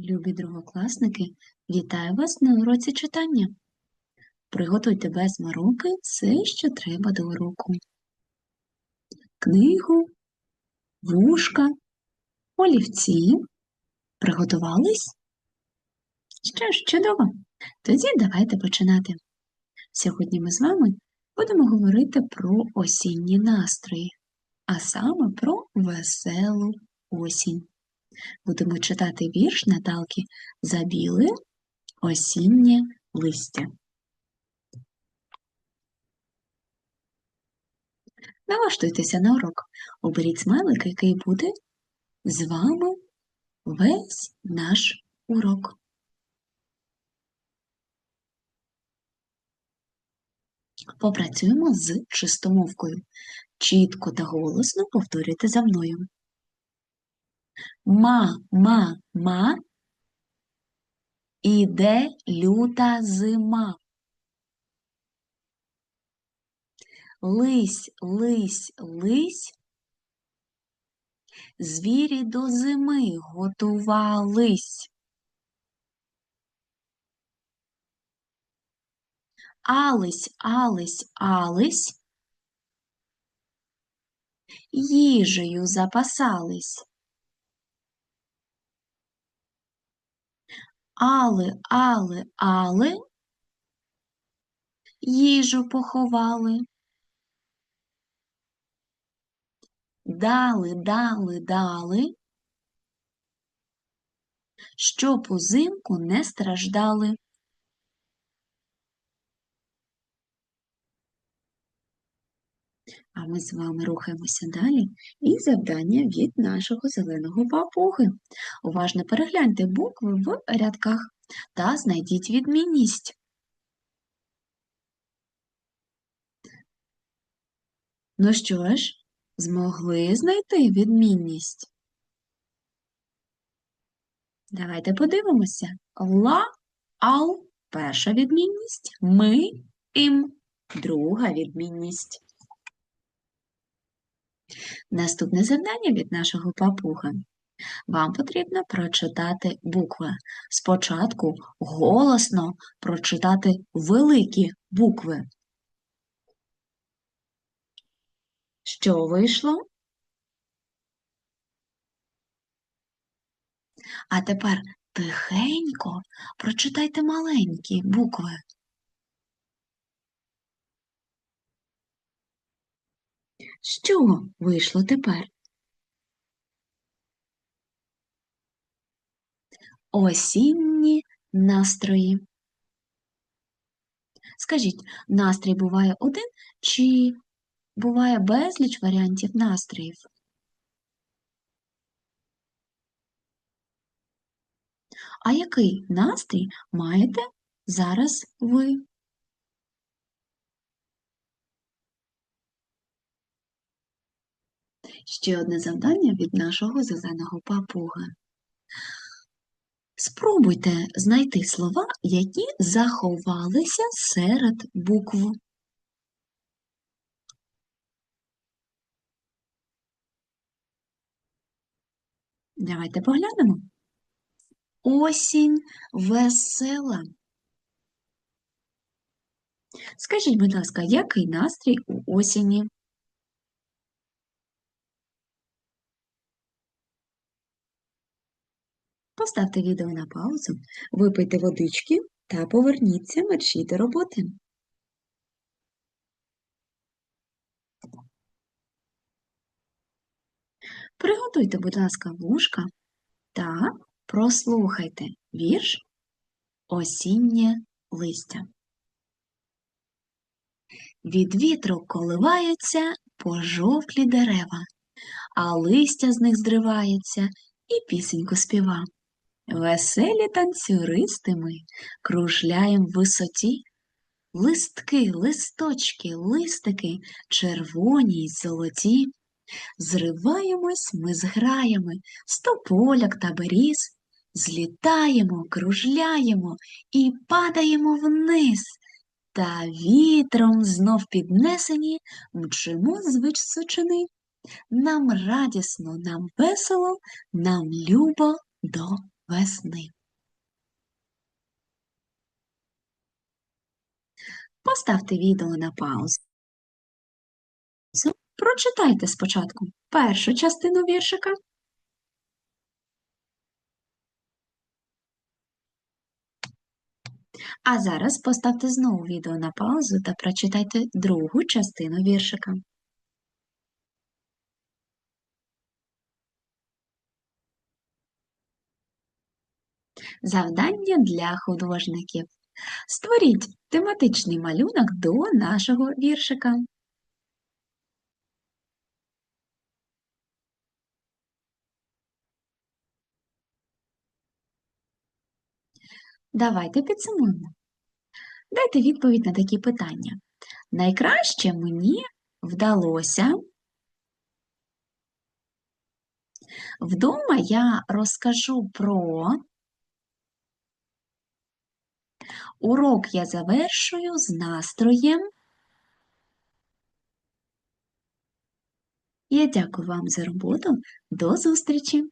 Любі другокласники, вітаю вас на уроці читання. Приготуйте без мороки все, що треба до уроку. Книгу, вушка, олівці. Приготувались? Що ж, чудово! Тоді давайте починати. Сьогодні ми з вами будемо говорити про осінні настрої, а саме про веселу осінь будемо читати вірш Наталки Забіле осіннє листя. Налаштуйтеся на урок. Оберіть смайлик, який буде з вами весь наш урок. Попрацюємо з чистомовкою. Чітко та голосно повторюйте за мною. Ма, ма, ма, іде люта зима. Лись, лись, лись, звірі до зими готувались. Ались, ались, ались, їжею запасались. Али, але, але їжу поховали. Дали, дали, дали, щоб узимку не страждали. А ми з вами рухаємося далі. І завдання від нашого зеленого папуги. Уважно перегляньте букви в рядках та знайдіть відмінність. Ну що ж, змогли знайти відмінність? Давайте подивимося. Ла, ал перша відмінність, ми, ім друга відмінність. Наступне завдання від нашого папуга. Вам потрібно прочитати букви. Спочатку голосно прочитати великі букви. Що вийшло? А тепер тихенько прочитайте маленькі букви. Що вийшло тепер? Осінні настрої. Скажіть, настрій буває один чи буває безліч варіантів настроїв? А який настрій маєте зараз ви? Ще одне завдання від нашого зеленого папуга. Спробуйте знайти слова, які заховалися серед букв. Давайте поглянемо. Осінь весела. Скажіть, будь ласка, який настрій у осені? Поставте відео на паузу, випийте водички та поверніться мерщій до роботи. Приготуйте, будь ласка, вушка та прослухайте вірш Осіннє листя. Від вітру коливаються пожовклі дерева, а листя з них зривається і пісеньку співа. Веселі танцюристи ми кружляєм в висоті. Листки, листочки, листики, червоні й золоті. Зриваємось ми з граями, з тополяк та беріз, злітаємо, кружляємо і падаємо вниз, та вітром знов піднесені мчимо з височини. Нам радісно, нам весело, нам любо до весни. Поставте відео на паузу. Прочитайте спочатку першу частину віршика. А зараз поставте знову відео на паузу та прочитайте другу частину віршика. Завдання для художників. Створіть тематичний малюнок до нашого віршика. Давайте підсумуємо. Дайте відповідь на такі питання. Найкраще мені вдалося. Вдома я розкажу про урок я завершую з настроєм. Я дякую вам за роботу. До зустрічі!